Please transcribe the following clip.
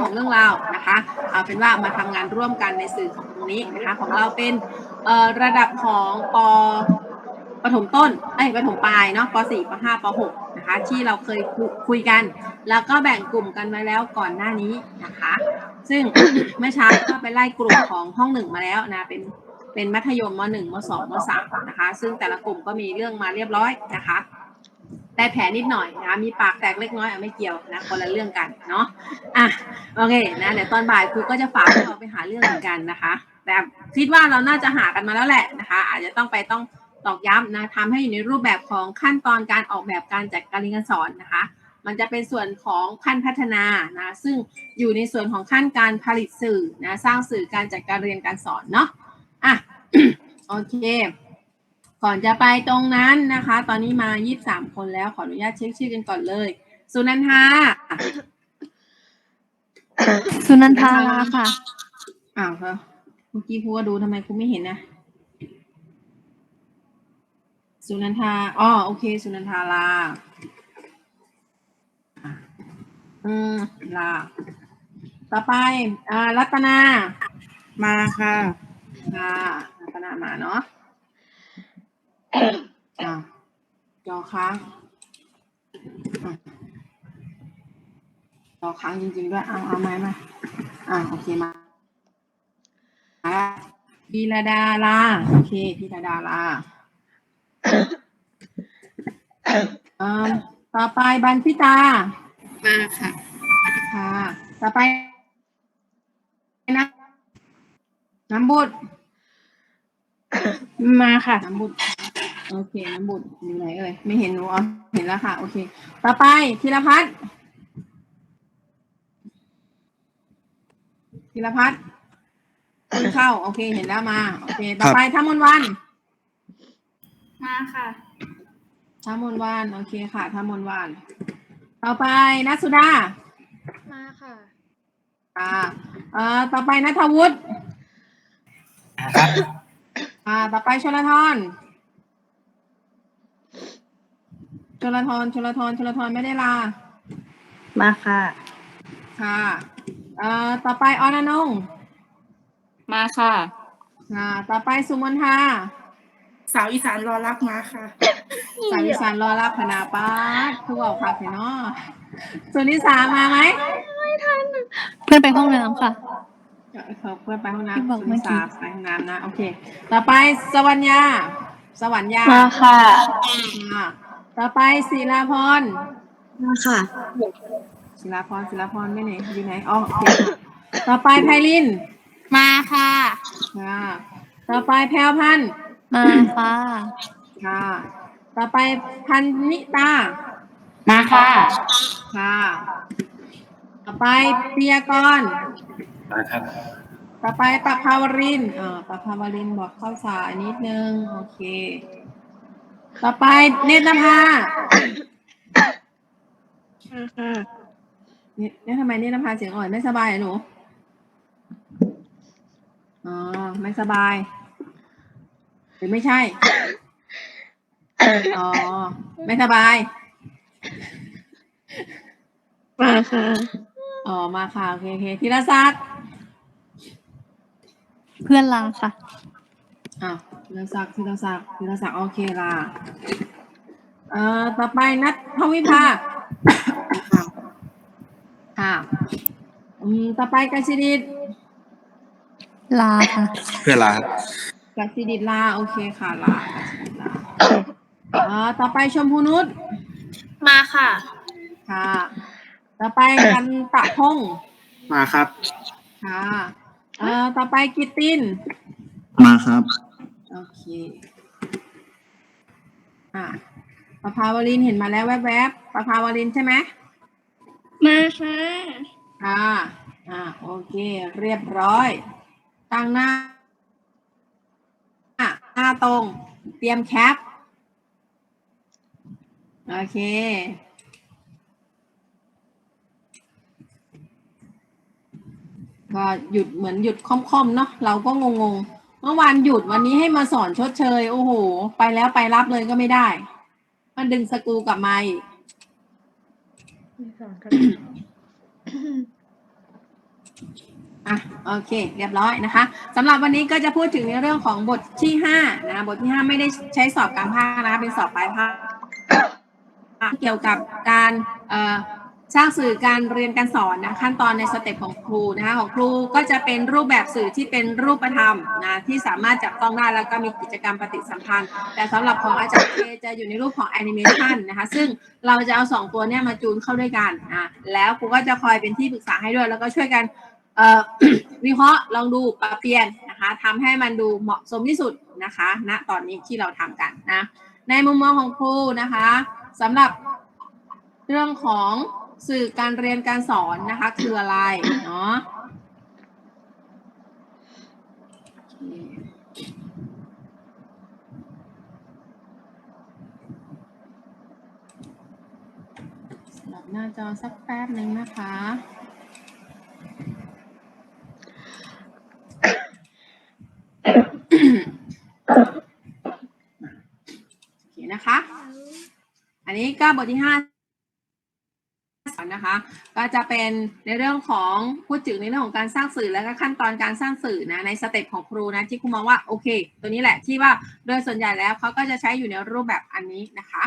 ของเรื่องราวนะคะเอาเป็นว่ามาทำงานร่วมกันในสื่อของตรงนี้นะคะของเราเป็นเอ่อระดับของปประถมต้นเอ้ยประถมปลายเนาะป .4 ป .5 ป .6 นะคะที่เราเคยคุยกัน แล้วก็แบ่งกลุ่มกันไว้แล้วก่อนหน้านี้นะคะ ซึ่งเมื่อเช้าก็ไปไล่กลุ่มของห้องหนึ่งมาแล้วนะเป็นเป็นมัธยมมหนึ่งมสองมสามนะคะ ซึ่งแต่ละกลุ่มก็มีเรื่องมาเรียบร้อยนะคะ ได้แผลนิดหน่อยนะคะมีปากแตกเล็กน้อยอะไม่เกี่ยวนะคนละเรื่องกันเนาะอะโอเคนะเดี๋ยวตอนบ่ายครูก็จะฝากให้เราไปหาเรื่องเหมือนกันนะคะ แต่คิดว่าเราน่าจะหากันมาแล้วแหละนะคะ อาจจะต้องไปต้องตอกย้ำนะทำให้อยู่ในรูปแบบของขั้นตอนการออกแบบการจัดการเรียนการสอนนะคะ มันจะเป็นส่วนของขั้นพัฒนานะซึ่งอยู่ในส่วนของขั้นการผลิตสื่อนะสร้างสื่อการจัดการเรียนการสอนเนาะอะโอเค ก่อนจะไปตรงนั้นนะคะ ตอนนี้มา 23 คนแล้วขออนุญาตเช็คชื่อกันก่อนเลยสุนันทาสุนันทาลาค่ะ อ้าวเหรอเมื่อกี้ครูก็ดูทำไมครูไม่เห็นนะสุนันทาอ๋อโอเค สุนันทาลาอะอืมลา ต่อไปอ่ารัตนา มาค่ะ ค่ะ รัตนามาเนาะ อ่าจอค้างอะจอค้างจริงๆด้วยเอาเอาไหมมาอ่าโอเคมามาละพีระดาลาโอเคพีระดาลาเอ่อต่อไปบันพิตา มาค่ะ ค่ะ ต่อไปนะน้ำบุตรมาค่ะ น้ำบุตร โอเคน้ำบุตรอยู่ไหนเอ่ยไม่เห็นหนูอ๋อเห็นแล้วค่ะ โอเค ต่อไปธีรพัฒน์ธีรพัฒน์คุณเข้า โอเคเห็นแล้วมา โอเค ต่อไปท่ามนวัน มาค่ะท่ามนวัน โอเคค่ะท่ามนวัน ต่อไปนัทสุดา มาค่ะอ่าเอ่อต่อไปนัทวุฒิครับ อ่า ต่อไปชลทร ชลทรชลทรชลทรไม่ได้ลา มาค่ะ ค่ะเอ่อต่อไปออนอนงมาค่ะค่ะ ต่อไปสุมนทาสาวอีสานรอรักมาค่ะ สาวิสานรอรับพนาป้าดทุกออกคักเนาะสุนิสามาไหมเพื่อนไปห้องน้ำค่ะเขาเพื่อนไปห้องที่น้ำบอกสุเมื่นิอกี้สาไปห้องน้ำนะ โอเค ต่อไปสวรรญาสวรรญามาค่ะค่ะ ต่อไปศิลาพรมาค่ะ ศิลาพรศิลาพรไม่ไหนอยู่ไหนอ๋อโอเคค่ะต่อไปไพลินมาค่ะ ค่ะ ต่อไปแพรวพันธ์มาค่ะ ค่ะ ต่อไปพันนิตา มาค่ะ ค่ะ ต่อไปปิยากร มาครับ ต่อไปปะภาวรินทร์เอ่อปะภาวรินทร์บอกเข้าสายนิดนึง โอเค ต่อไปเนตรภามาค่ะเนี่ยเนี่ยทำไมเนตรภาเสียงอ่อนไม่สบายเหรอหนู อ๋อ ไม่สบาย หรือไม่ใช่ อ๋อ ไม่สบาย มาค่ะ อ๋อ มาค่ะ โอเคโอเคธีรศักดิ์ เพื่อนลาค่ะ อะธีรศักดิ์ธีรศักดิ์ธีรศักดิ์โอเคล่ะเอ่อต่อไปนัทพวิภาค่ะอืมต่อไปกสิดิตลาค่ะเพื่อนลาครับกสิดิตลาโอเคค่ะลากสิดิตลาอ่าต่อไปชมพูนุชมาค่ะ ค่ะ ต่อไปกันตะพงศ์มาครับ ค่ะเอ่อต่อไปกิตติน มาครับ โอเคอ่าประภาวรินทร์เห็นมาแล้วแวบๆประภาวรินทร์ใช่ไหมมาค่ะค่ะอ่าโอเค เรียบร้อย ตั้งหน้าหน้าตรง เตรียมแคป โอเคก็หยุดเหมือนหยุดค่อมๆเนาะเราก็งงๆ เมื่อวานหยุดวันนี้ให้มาสอนชดเชย โอ้โห ไปแล้วไปรับเลยก็ไม่ได้ มันดึงสกูกลับมาอีกอะโอเค เรียบร้อยนะคะสำหรับวันนี้ก็จะพูดถึงในเรื่องของบทที่ห้านะบทที่ห้าไม่ได้ใช้สอบกลางภาคนะคะเป็นสอบปลายภาคเกี่ยวกับการเอ่อ สร้างสื่อการเรียนการสอนนะขั้นตอนในสเต็ปของครูนะคะของครูก็จะเป็นรูปแบบสื่อที่เป็นรูปธรรมนะที่สามารถจับต้องได้แล้วก็มีกิจกรรมปฏิสัมพันธ์ แต่สำหรับของอาจารย์เคจะอยู่ในรูปของแอนิเมชันนะคะซึ่งเราจะเอาสองตัวเนี้ยมาจูนเข้าด้วยกันอะแล้วครูก็จะคอยเป็นที่ปรึกษาให้ด้วย แล้วก็ช่วยกันวิเคราะห์ลองดูปรับเปลี่ยนนะคะทำให้มันดูเหมาะสมที่สุดนะคะณตอนนี้ที่เราทำกันนะในมุมมองของครูนะคะสำหรับเรื่องของ สื่อการเรียนการสอนนะคะ คืออะไรเนาะสลับหน้าจอสักแป๊บหนึ่งนะคะ โอเคนะคะ อันนี้ก็บทที่ห้า นะคะก็จะเป็นในเรื่องของพูดถึงในเรื่องของการสร้างสื่อแล้วก็ขั้นตอนการสร้างสื่อนะในสเต็ปของครูนะที่ครูมองว่าโอเค ตัวนี้แหละที่ว่าโดยส่วนใหญ่แล้วเขาก็จะใช้อยู่ในรูปแบบอันนี้นะคะ